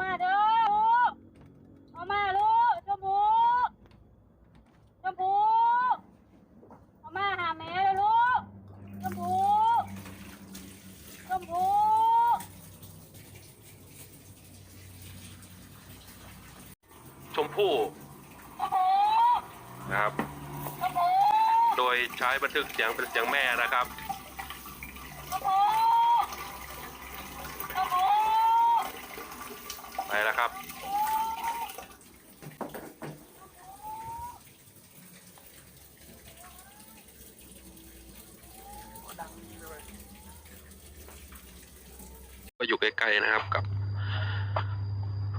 มาเด้อลูกเอามาลูกชมพูชมพูเอามาหาแม่เลยลูกชมพูชมพูชมพู่ชมพูนะครับ ชมพูโดยใช้บันทึกเสียงเป็นเสียงแม่นะครับ ชมพูชมพู ไปแล้วครับ ก็ อยู่ใกล้ๆนะครับ กับ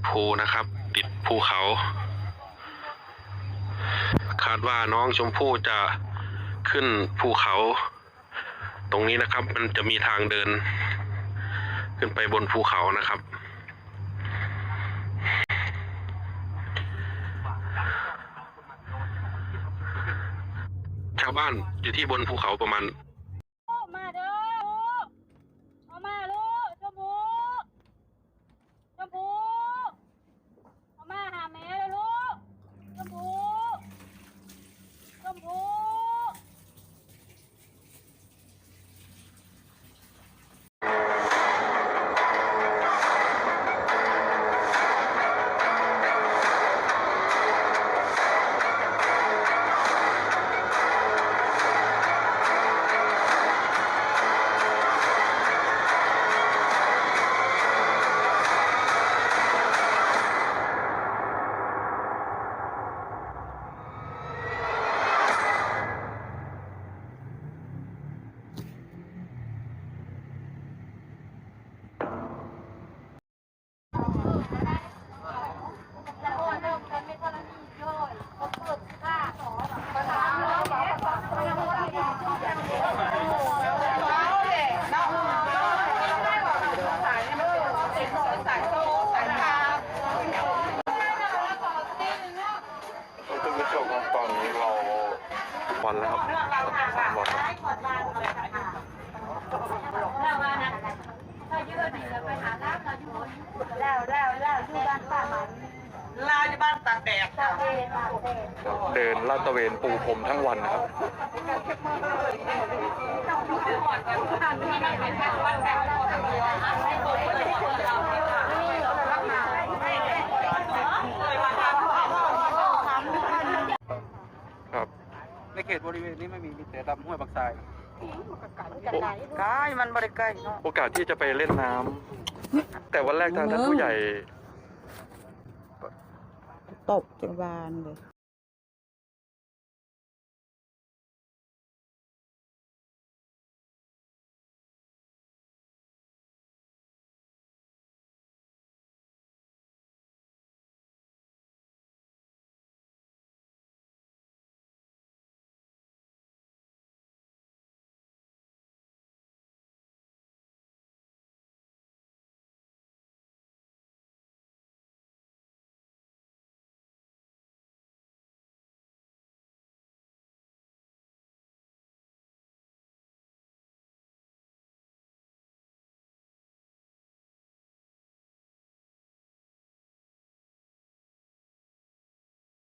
ภูนะครับ ติดภูเขา คาดว่าน้องชมพู่จะขึ้นภูเขา ตรงนี้นะครับ มันจะมีทางเดิน ขึ้นไปบนภูเขานะครับชาวบ้านอยู่ที่บนภูเขาประมาณ ผู้ชมครับตอนนี้เราวันแล้วครับวันแล้วแล้วแล้วแล้วอยู่บ้านป้ามันลาวอยู่บ้านตากแดดตาเองตาเองเดินลาดตระเวนปูพรมทั้งวันนะครับ เขตบริเวณนี้ไม่มีมีแต่ลำห้วยบางทรายกันไหนใกล้มันบริใกล้เนาะโอกาสที่จะไปเล่นน้ำแต่วันแรกทางท่านผู้ใหญ่ ตบจนบานเลย